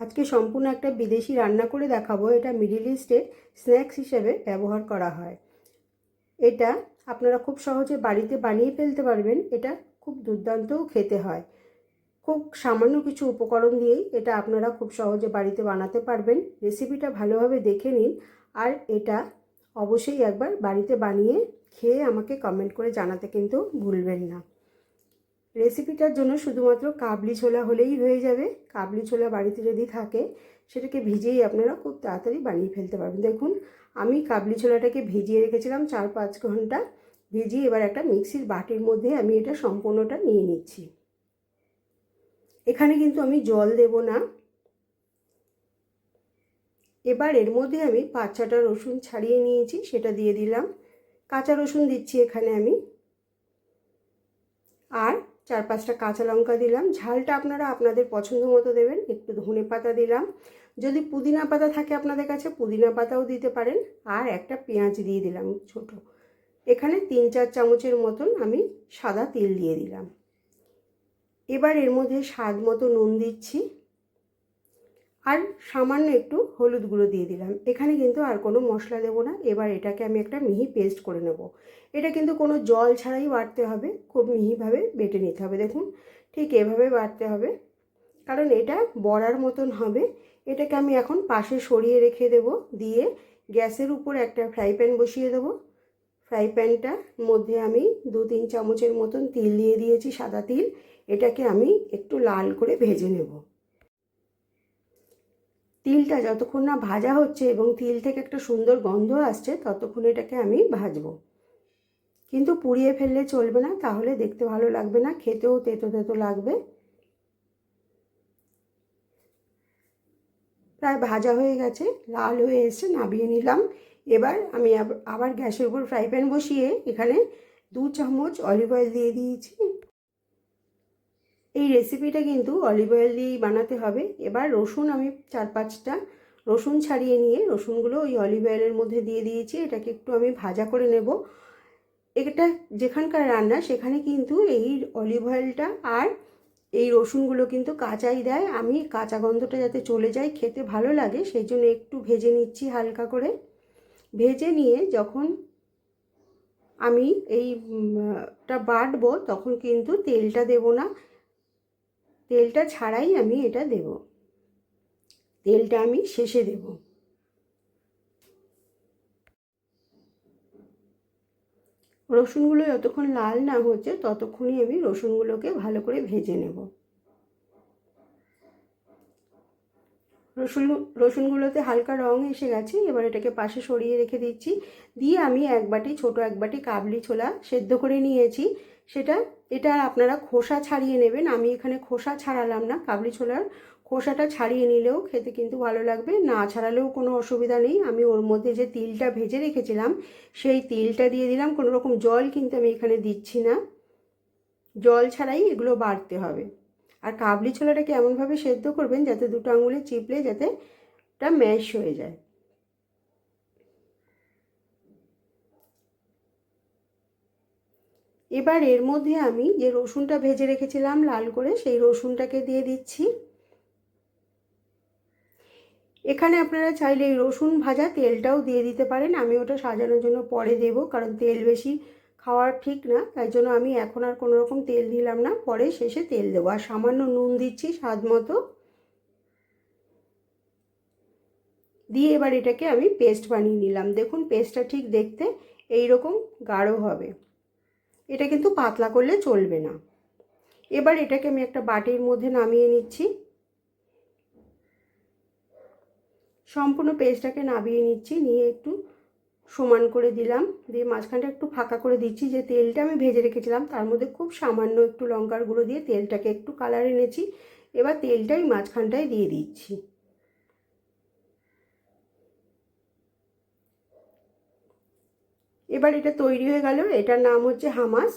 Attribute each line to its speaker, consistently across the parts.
Speaker 1: আজকে সম্পূর্ণ একটা বিদেশি রান্না করে দেখাবো। এটা মিডিল ইস্টের স্ন্যাক্স হিসেবে ব্যবহার করা হয়। এটা আপনারা খুব সহজে বাড়িতে বানিয়ে ফেলতে পারবেন। এটা খুব দুর্দান্তও খেতে হয়। খুব সামান্য কিছু উপকরণ দিয়েই এটা আপনারা খুব সহজে বাড়িতে বানাতে পারবেন। রেসিপিটা ভালোভাবে দেখে নিন। আর এটা অবশ্যই একবার বাড়িতে বানিয়ে খেয়ে আমাকে কমেন্ট করে জানাতে কিন্তু ভুলবেন না। রেসিপিটার জন্য শুধুমাত্র কাবলি ছোলা হলেই হয়ে যাবে। কাবলি ছোলা বাড়িতে যদি থাকে, সেটাকে ভিজিয়েই আপনারা খুব তাড়াতাড়ি বানিয়ে ফেলতে পারবেন। দেখুন, আমি কাবলি ছোলাটাকে ভিজিয়ে রেখেছিলাম চার পাঁচ ঘণ্টা। ভিজিয়ে এবার একটা মিক্সির বাটির মধ্যে আমি এটা সম্পূর্ণটা নিয়ে নিচ্ছি। এখানে কিন্তু আমি জল দেব না। এবার এর মধ্যে আমি পাঁচ ছটা রসুন ছাড়িয়ে নিয়েছি, সেটা দিয়ে দিলাম। কাঁচা রসুন দিচ্ছি এখানে আমি। আর চার পাঁচটা কাঁচা লঙ্কা দিলাম। ঝালটা আপনারা আপনাদের পছন্দ মতো দেবেন। একটু ধনে পাতা দিলাম। যদি পুদিনা পাতা থাকে আপনাদের কাছে, পুদিনা পাতাও দিতে পারেন। আর একটা পেঁয়াজ দিয়ে দিলাম ছোট। এখানে তিন চার চামচের মতন আমি সাদা তেল দিয়ে দিলাম। এবার এর মধ্যে স্বাদ মতো নুন দিচ্ছি। আর সামান্য একটু হলুদ গুঁড়ো দিয়ে দিলাম। এখানে কিন্তু আর কোনো মশলা দেবো না। এবার এটাকে আমি একটা মিহি পেস্ট করে নেব। এটা কিন্তু কোনো জল ছাড়াই বাটতে হবে। খুব মিহিভাবে বেটে নিতে হবে। দেখুন, ঠিক এভাবে বাটতে হবে। কারণ এটা বড়ার মতন হবে। এটাকে আমি এখন পাশে সরিয়ে রেখে দেব। দিয়ে গ্যাসের উপর একটা ফ্রাই প্যান বসিয়ে দেবো। ফ্রাই প্যানটার মধ্যে আমি দু তিন চামচের মতন তিল দিয়ে দিয়েছি, সাদা তিল। এটাকে আমি একটু লাল করে ভেজে নেব। তিলটা যতক্ষণ না ভাজা হচ্ছে এবং তিল থেকে একটা সুন্দর গন্ধ আসছে, ততক্ষণ এটাকে আমি ভাজবো। কিন্তু পুড়িয়ে ফেললে চলবে না, তাহলে দেখতে ভালো লাগবে না, খেতেও তেতো তেতো লাগবে। প্রায় ভাজা হয়ে গেছে, লাল হয়ে এসছে নাবিয়ে নিলাম। এবার আমি আবার গ্যাসের উপর ফ্রাই প্যান বসিয়ে এখানে দু চামচ অলিভ অয়েল দিয়ে দিয়েছি। এই রেসিপিটা কিন্তু অলিভ অয়েল দিয়েই বানাতে হবে। এবার রসুন আমি চার পাঁচটা রসুন ছাড়িয়ে নিয়ে রসুনগুলো ওই অলিভ অয়েলের মধ্যে দিয়ে দিয়েছি। এটাকে একটু আমি ভাজা করে নেব। এটা যেখানকার রান্না, সেখানে কিন্তু এই অলিভ অয়েলটা আর এই রসুনগুলো কিন্তু কাঁচাই দেয়। আমি কাঁচা গন্ধটা যাতে চলে যায়, খেতে ভালো লাগে, সেই জন্য একটু ভেজে নিচ্ছি হালকা করে। ভেজে নিয়ে যখন আমি এইটা বাটবো, তখন কিন্তু তেলটা দেব না। তেলটা ছাড়াই আমি এটা দেব। তেলটা আমি শেষে দেব। রসুনগুলো যতক্ষণ লাল না হচ্ছে, ততক্ষণই আমি রসুনগুলোকে ভালো করে ভেজে নেব। রসুন রসুনগুলোতে হালকা রং এসে গেছে, এবার এটাকে পাশে সরিয়ে রেখে দিচ্ছি। দিয়ে আমি এক বাটি, ছোটো এক বাটি কাবলি ছোলা সেদ্ধ করে নিয়েছি। সেটা, এটা আপনারা খোসা ছাড়িয়ে নেবেন। আমি এখানে খোসা ছাড়ালাম না, কাবলি ছোলার। খোসাটা ছাড়িয়ে নিলেও খেতে কিন্তু ভালো লাগবে। না ছাড়ালেও কোনো অসুবিধা নেই। আমি ওর মধ্যে যে তিলটা ভেজে রেখেছিলাম, সেই তিলটা দিয়ে দিলাম। কোনো রকম জল কিন্তু আমি এখানে দিচ্ছি না। জল ছাড়াই এগুলো বাড়তে হবে। আর কাবলি ছোলাটাকে এমনভাবে সেদ্ধ করবেন যাতে দুটো আঙুলে চিপলে যাতে এটা ম্যাশ হয়ে যায়। এবার এর মধ্যে আমি যে রসুনটা ভেজে রেখেছিলাম লাল করে, সেই রসুনটাকে দিয়ে দিচ্ছি। এখানে আপনারা চাইলে এই রসুন ভাজা তেলটাও দিয়ে দিতে পারেন। আমি ওটা সাজানোর জন্য পরে দেব, কারণ তেল বেশি খাওয়ার ঠিক না, তাই জন্য আমি এখন আর কোনো রকম তেল দিলাম না। পরে শেষে তেল দেবো। আর সামান্য নুন দিচ্ছি স্বাদ মতো। দিয়ে এবার এটাকে আমি পেস্ট বানিয়ে নিলাম। দেখুন, পেস্টটা ঠিক দেখতে এই রকম গাঢ় হবে। এটা কিন্তু পাতলা করলে চলবে না। এবার এটাকে আমি একটা বাটির মধ্যে নামিয়ে নিচ্ছি। সম্পূর্ণ পেস্টটাকে নামিয়ে নিচ্ছি, নিয়ে একটু সমান করে দিলাম। দিয়ে মাঝখানটা একটু ফাঁকা করে দিচ্ছি, যে তেলটা আমি ভেজে রেখেছিলাম। তার মধ্যে খুব সামান্য একটু লঙ্কার গুঁড়ো দিয়ে তেলটাকে একটু কালার এনেছি। এবার তেলটাই মাঝখানটায় দিয়ে দিচ্ছি। এবার এটা তৈরি হয়ে গেল, এটার নাম হচ্ছে হামাস।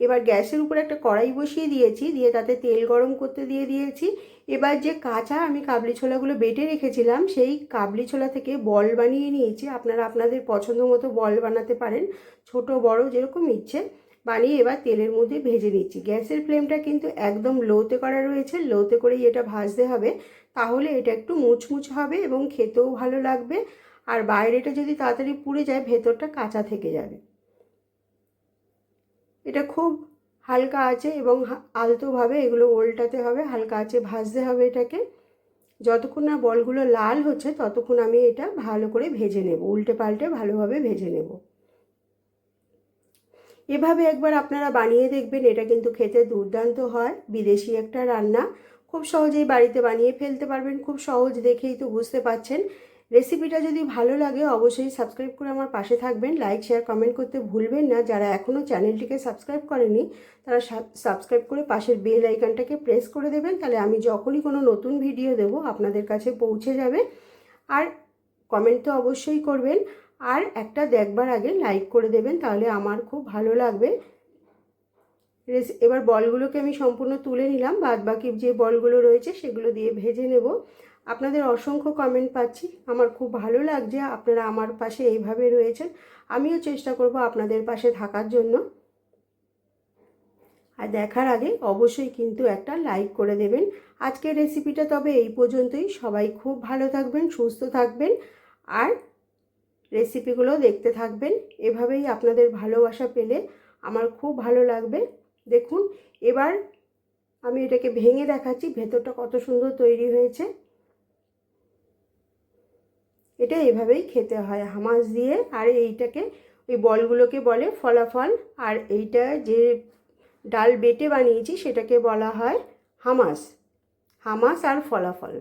Speaker 1: এবার গ্যাসের উপর একটা কড়াই বসিয়ে দিয়েছি, দিয়ে তাতে তেল গরম করতে দিয়ে দিয়েছি। এবার যে কাঁচা আমি কাবলি ছোলাগুলো বেটে রেখেছিলাম, সেই কাবলি ছোলা থেকে বল বানিয়ে নিয়েছি। আপনারা আপনাদের পছন্দ মতো বল বানাতে পারেন, ছোট, বড়, যেরকম ইচ্ছে। বানিয়ে এবার তেলের মধ্যে ভেজে নিচ্ছি। গ্যাসের ফ্লেমটা কিন্তু একদম লোতে করা রয়েছে, লোতে করেই এটা ভাজতে হবে। তাহলে এটা একটু মুচমুচ হবে এবং খেতেও ভালো লাগবে। আর বাইরেটা যদি তাড়াতাড়ি পুড়ে যায়, ভেতরটা কাঁচা থেকে যাবে। এটা খুব হালকা আছে এবং আলতোভাবে এগুলো উল্টাতে হবে, হালকা আছে ভাজতে হবে এটাকে। যতক্ষণ না বলগুলো লাল হচ্ছে, ততক্ষণ আমি এটা ভালো করে ভেজে নেব, উল্টে পাল্টে ভালোভাবে ভেজে নেব। এভাবে একবার আপনারা বানিয়ে দেখবেন, এটা কিন্তু খেতে দুর্দান্ত হয়, বিদেশি একটা রান্না। খুব সহজেই বাড়িতে বানিয়ে ফেলতে পারবেন, খুব সহজ দেখেই তো বুঝতে পাচ্ছেন। রেসিপিটা যদি ভালো লাগে, অবশ্যই সাবস্ক্রাইব করে আমার পাশে থাকবেন। লাইক শেয়ার কমেন্ট করতে ভুলবেন না। যারা এখনও চ্যানেলটিকে সাবস্ক্রাইব করেনি, তারা সাবস্ক্রাইব করে পাশের বেল আইকনটাকে প্রেস করে দেবেন। তাহলে আমি যখনই কোনো নতুন ভিডিও দেব, আপনাদের কাছে পৌঁছে যাবে। আর কমেন্ট তো অবশ্যই করবেন। আর একটা দেখবার আগে লাইক করে দেবেন, তাহলে আমার খুব ভালো লাগবে। এবার বলগুলোকে আমি সম্পূর্ণ তুলে নিলাম। বাদ বাকি যে বলগুলো রয়েছে, সেগুলো দিয়ে ভেজে নেব। আপনাদের অসংখ্য কমেন্ট পাচ্ছি। আমার খুব ভালো লাগছে আপনারা আমার পাশে এইভাবে রয়েছেন। আমিও চেষ্টা করব আপনাদের পাশে থাকার জন্য। আর দেখার আগে অবশ্যই কিন্তু একটা লাইক করে দেবেন। আজকের রেসিপিটা তবে এই পর্যন্তই। সবাই খুব ভালো থাকবেন, সুস্থ থাকবেন। আর রেসিপিগুলো দেখতে থাকবেন। এভাবেই আপনাদের ভালোবাসা পেলে আমার খুব ভালো লাগবে। দেখুন, এবার আমি এটাকে ভেঙে দেখাচ্ছি। ভেতরটা কত সুন্দর তৈরি হয়েছে। এটা এভাবেই খেতে হয়। হামাস দিয়ে আর এইটাকে ওই বলগুলোকে বলে ফলাফল। আর এইটা যে ডাল বেটে বানিয়েছি সেটাকে বলা হয় হামাস। হামাস আর ফলাফল।